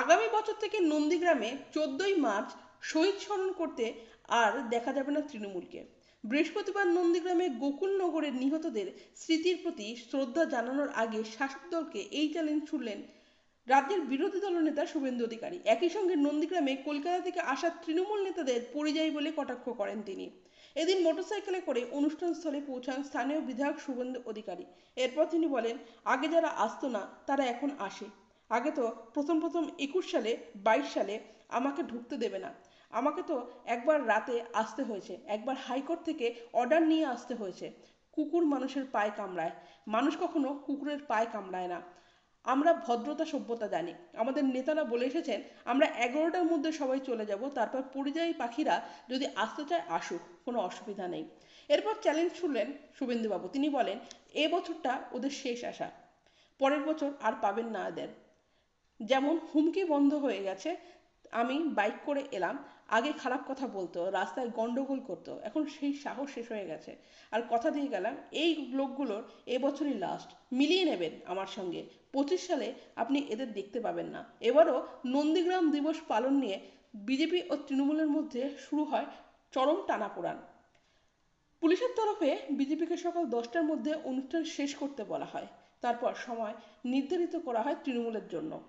আগামী বছর থেকে নন্দীগ্রামে চোদ্দই মার্চ শহীদ স্মরণ করতে আর দেখা যাবে না তৃণমূলকে। বৃহস্পতিবার নন্দীগ্রামে গোকুলনগরের নিহতদের স্মৃতির প্রতি শ্রদ্ধা জানানোর আগে শাসক দলকে এই চ্যালেঞ্জ ছুড়লেন রাজ্যের বিরোধী দলনেতা শুভেন্দু অধিকারী। একই সঙ্গে নন্দীগ্রামে কলকাতা থেকে আসা তৃণমূল নেতাদের পরিযায়ী বলে কটাক্ষ করেন তিনি। এদিন মোটরসাইকেলে করে অনুষ্ঠানস্থলে পৌঁছান স্থানীয় বিধায়ক শুভেন্দু অধিকারী। এরপর তিনি বলেন, আগে যারা আসতো না, তারা এখন আসে। আগে তো প্রথম প্রথম একুশ সালে, বাইশ সালে আমাকে ঢুকতে দেবে না। আমাকে তো একবার রাতে আসতে হয়েছে, একবার হাইকোর্ট থেকে অর্ডার নিয়ে আসতে হয়েছে। কুকুর মানুষের পায়ে কামড়ায়। মানুষ কখনো কুকুরের পায়ে কামড়ায় না। আমরা ভদ্রতা, সভ্যতা জানি। আমাদের নেতারা বলে এসেছেন, আমরা এগারোটার মধ্যে সবাই চলে যাব, তারপর পরিযায়ী পাখিরা যদি আসতে চায়, আসুক, কোনো অসুবিধা নেই। এরপর চ্যালেঞ্জ ছুড়লেন শুভেন্দুবাবু। তিনি বলেন, এ বছরটা ওদের শেষ আসা পরের বছর আর পাবেন না এদের। যেমন হুমকি বন্ধ হয়ে গেছে, আমি বাইক করে এলাম, আগে খারাপ কথা বলতো, রাস্তায় গন্ডগোল করতো, এখন সেই সাহস শেষ হয়ে গেছে। আর কথা দিয়ে গেলাম, এই লোকগুলোর এবছরই লাস্ট মিলিয়ে নেবেন আমার সঙ্গে। পঁচিশ সালে আপনি এদের দেখতে পাবেন না। এবারও নন্দীগ্রাম দিবস পালন নিয়ে বিজেপি ও তৃণমূলের মধ্যে শুরু হয় চরম টানাপোড়ান। পুলিশের তরফে বিজেপিকে সকাল দশটার মধ্যে অনুষ্ঠান শেষ করতে বলা হয়। তারপর সময় নির্ধারিত করা হয় তৃণমূলের জন্য।